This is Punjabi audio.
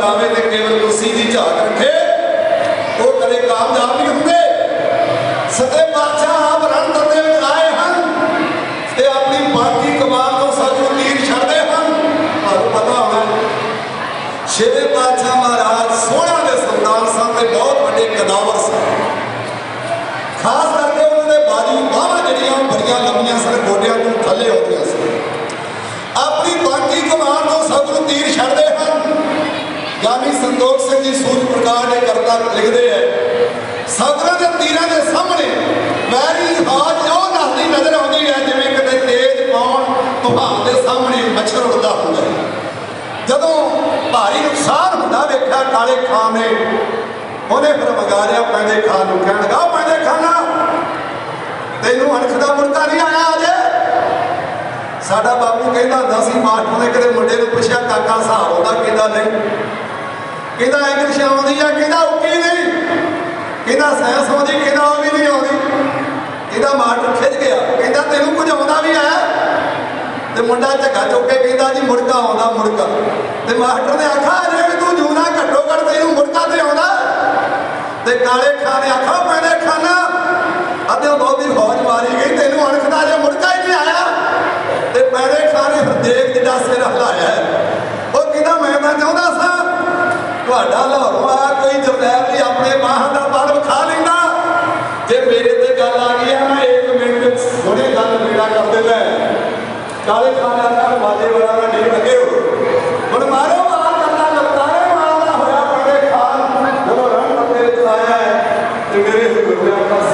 ਬਣਾਵੇ ਤੇ ਕੇਵਲ ਮਸੀਹ ਦੀ ਝਾਕ ਰੱਖੇ। ਉਹ ਕਦੇ ਕਾਮਯਾਬ ਨਹੀਂ ਹੁੰਦੇ। ਸੱਚੇ ਬਾਦਸ਼ਾਹ ਆਪ ਰਣ ਦੇ ਵਿੱਚ ਆਏ ਹਨ ਤੇ ਆਪਣੀ ਬਾਕੀ ਕਮਾਲ ਤੋਂ ਸਾਨੂੰ ਤੀਰ ਛੱਡਦੇ ਹਨ। ਤੁਹਾਨੂੰ ਪਤਾ ਹੋਣਾ ਛੇਵੇਂ ਬਾਦਸ਼ਾਹ ਮਹਾਰਾਜ ਸੋਹਣਾ ਦੇ ਸੁਲਤਾਨ ਸਾਹਿਬ ਦੇ ਬਹੁਤ ਵੱਡੇ ਕਦਾਵਰ ਸਨ। ਖਾਸ ਕਰਕੇ ਉਹਨਾਂ ਦੇ ਬਾਜੀ ਬਾਹਾਂ ਜਿਹੜੀਆਂ ਬੜੀਆਂ ਲੰਮੀਆਂ ਸਨ, ਗੋਡਿਆਂ ਤੋਂ ਥੱਲੇ ਹੁੰਦੀਆਂ ਸਨ। ਆਪਣੀ ਬਾਕੀ ਕਮਾਲ ਤੋਂ ਸਾਨੂੰ ਤੀਰ ਛੱਡਦੇ ਗਿਆਨੀ ਸੰਤੋਖ ਸਿੰਘ ਜੀ ਸੂਰਜ ਪ੍ਰਕਾਸ਼ ਦੇ ਕਰਤਾ ਲਿਖਦੇ ਐ ਸਗਰਾਂ ਦੇ ਤੀਰਾਂ ਦੇ ਸਾਹਮਣੇ ਵੈਰੀ ਹਾਜ ਉਹ ਨਸਦੀ ਨਜ਼ਰ ਆਉਂਦੀ ਹੈ, ਜਿਵੇਂ ਕਿਤੇ ਤੇਜ਼ ਪੌਣ ਤੂਫਾਨ ਦੇ ਸਾਹਮਣੇ ਮੱਛਰ ਉੱਡਦਾ ਹੁੰਦਾ ਜਦੋਂ ਭਾਰੀ ਨੁਕਸਾਨ ਹੁੰਦਾ, ਵੇਖਿਆ ਕਾਲੇ ਖਾਂ ਨੇ, ਉਹਨੇ ਫਿਰ ਵਗਾਰਿਆ ਪੈਂਦੇ ਖਾਨ ਨੂੰ, ਕਹਿਣ ਲੱਗਾ "ਉਹ ਪੈਂਦੇ ਖਾਨਾ, ਤੈਨੂੰ ਅਣਖ ਦਾ ਮੁਰਕਾ ਨਹੀਂ ਆਇਆ ਅਜੇ? ਸਾਡਾ ਬਾਪੂ ਕਹਿੰਦਾ ਹੁੰਦਾ ਸੀ ਮਾਸਟਰ ਨੇ ਕਦੇ ਮੁੰਡੇ ਨੂੰ ਪੁੱਛਿਆ, ਕਾਕਾ, ਹਿਸਾਬ ਆਉਂਦਾ, ਕਹਿੰਦਾ ਨਹੀਂ। ਕਹਿੰਦਾ ਇੰਗਲਿਸ਼ ਆਉਂਦੀ ਆ, ਕਹਿੰਦਾ ਉੱਕੀ ਨਹੀਂ ਕਹਿੰਦਾ ਸਾਇੰਸ ਆਉਂਦੀ, ਕਹਿੰਦਾ ਉਹ ਵੀ ਨਹੀਂ ਆਉਂਦੀ? ਕਹਿੰਦਾ ਮਾਸਟਰ ਖਿੱਚ ਗਿਆ। ਕਹਿੰਦਾ ਤੈਨੂੰ ਕੁਝ ਆਉਂਦਾ ਵੀ ਹੈ? ਤੇ ਮੁੰਡਾ ਝੱਗਾ ਚੁੱਕ ਕੇ ਕਹਿੰਦਾ ਜੀ, ਮੁੜਕਾ ਆਉਂਦਾ, ਮੁੜਕਾ। ਤੇ ਮਾਸਟਰ ਨੇ ਆਖਾ ਜੇ ਵੀ ਤੂੰ ਜੂਨਾ ਘੱਟੋ ਘੱਟ ਤੈਨੂੰ ਮੁੜਕਾ ਤੇ ਆਉਂਦਾ? ਤੇ ਕਾਲੇ ਖਾਂ ਨੇ ਆਖਾ Aleluia.